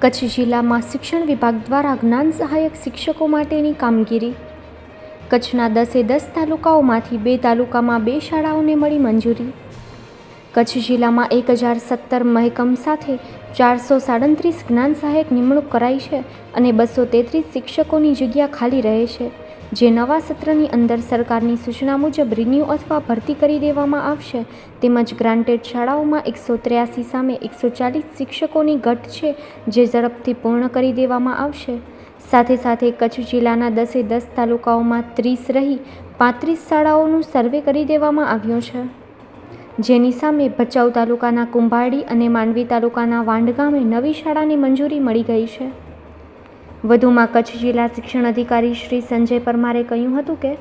કચ્છ જિલ્લામાં શિક્ષણ વિભાગ દ્વારા જ્ઞાન સહાયક શિક્ષકો માટેની કામગીરી. કચ્છના દસે દસ તાલુકાઓમાંથી બે તાલુકામાં બે શાળાઓને મળી મંજૂરી. કચ્છ જિલ્લામાં એક હજાર સત્તર મહેકમ સાથે ચારસો સાડત્રીસ જ્ઞાન સહાયક નિમણૂક કરાઈ છે અને બસો તેત્રીસ શિક્ષકોની જગ્યા ખાલી રહે છે. જે નવા સત્રની અંદર સરકારની સૂચના મુજબ રિન્યૂ અથવા ભરતી કરી દેવામાં આવશે. તેમજ ગ્રાન્ટેડ શાળાઓમાં એકસો ત્ર્યાસી સામે એકસો ચાલીસ શિક્ષકોની ઘટ છે, જે ઝડપથી પૂર્ણ કરી દેવામાં આવશે. સાથે સાથે કચ્છ જિલ્લાના દસે દસ તાલુકાઓમાં ત્રીસ રહી પાંત્રીસ શાળાઓનું સર્વે કરી દેવામાં આવ્યો છે. જેની સામે ભચાઉ તાલુકાના કુંભારડી અને માંડવી તાલુકાના વાંડ ગામે નવી શાળાની મંજૂરી મળી ગઈ છે. વધુમાં કચ્છ જિલ્લા શિક્ષણ અધિકારી શ્રી સંજય પરમારે કહ્યું હતું કે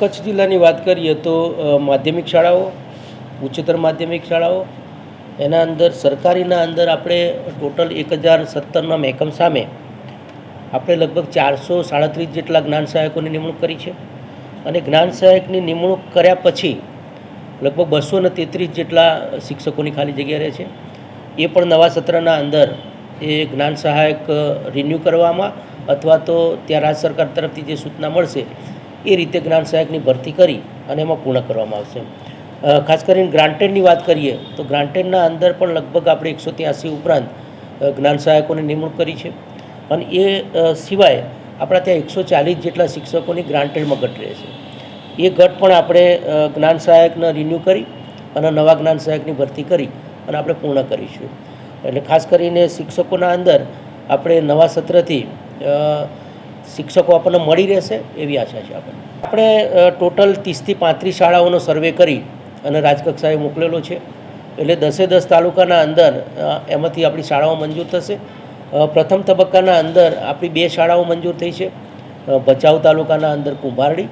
કચ્છ જિલ્લાની વાત કરીએ તો માધ્યમિક શાળાઓ, ઉચ્ચતર માધ્યમિક શાળાઓ, એના અંદર સરકારીના અંદર આપણે ટોટલ એક હજાર સત્તરના મહેકમ સામે આપણે લગભગ ચારસો સાડત્રીસ જેટલા જ્ઞાન સહાયકોની નિમણૂક કરી છે. અને જ્ઞાન સહાયકની નિમણૂક કર્યા પછી લગભગ બસો ને તેત્રીસ જેટલા શિક્ષકોની ખાલી જગ્યા રહે છે. એ પણ નવા સત્રના અંદર એ જ્ઞાન સહાયક રિન્યૂ કરવામાં અથવા તો ત્યાં રાજ્ય સરકાર તરફથી જે સૂચના મળશે, એ રીતે જ્ઞાન સહાયકની ભરતી કરી અને એમાં પૂર્ણ કરવામાં આવશે. ખાસ કરીને ગ્રાન્ટેડની વાત કરીએ, તો ગ્રાન્ટેડના અંદર પણ લગભગ આપણે એકસો ત્યાંસી ઉપરાંત જ્ઞાન સહાયકોને નિમણૂક કરી છે. અને એ સિવાય આપણા ત્યાં એકસો ચાલીસ જેટલા શિક્ષકોની ગ્રાન્ટેડમાં ઘટ રહે છે. એ ઘટ પણ આપણે જ્ઞાન સહાયકને રિન્યૂ કરી અને નવા જ્ઞાન સહાયકની ભરતી કરી અને આપણે પૂર્ણ કરીશું. એટલે ખાસ કરીને શિક્ષકોના અંદર આપણે નવા સત્રથી શિક્ષકો આપણને મળી રહેશે એવી આશા છે આપણને. આપણે ટોટલ ત્રીસથી પાંત્રીસ શાળાઓનો સર્વે કરી અને રાજકક્ષાએ મોકલેલો છે. એટલે દસે દસ તાલુકાના અંદર એમાંથી આપણી શાળાઓ મંજૂર થશે. પ્રથમ તબક્કાના અંદર આપણી બે શાળાઓ મંજૂર થઈ છે. ભચાઉ તાલુકાના અંદર કુંભારડી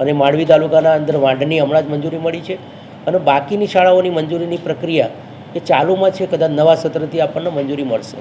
અને માંડવી તાલુકાના અંદર વાંડની હમણાં જ મંજૂરી મળી છે. અને બાકીની શાળાઓની મંજૂરીની પ્રક્રિયા એ ચાલુમાં છે કદાચ નવા સત્રથી આપણને મંજૂરી મળશે.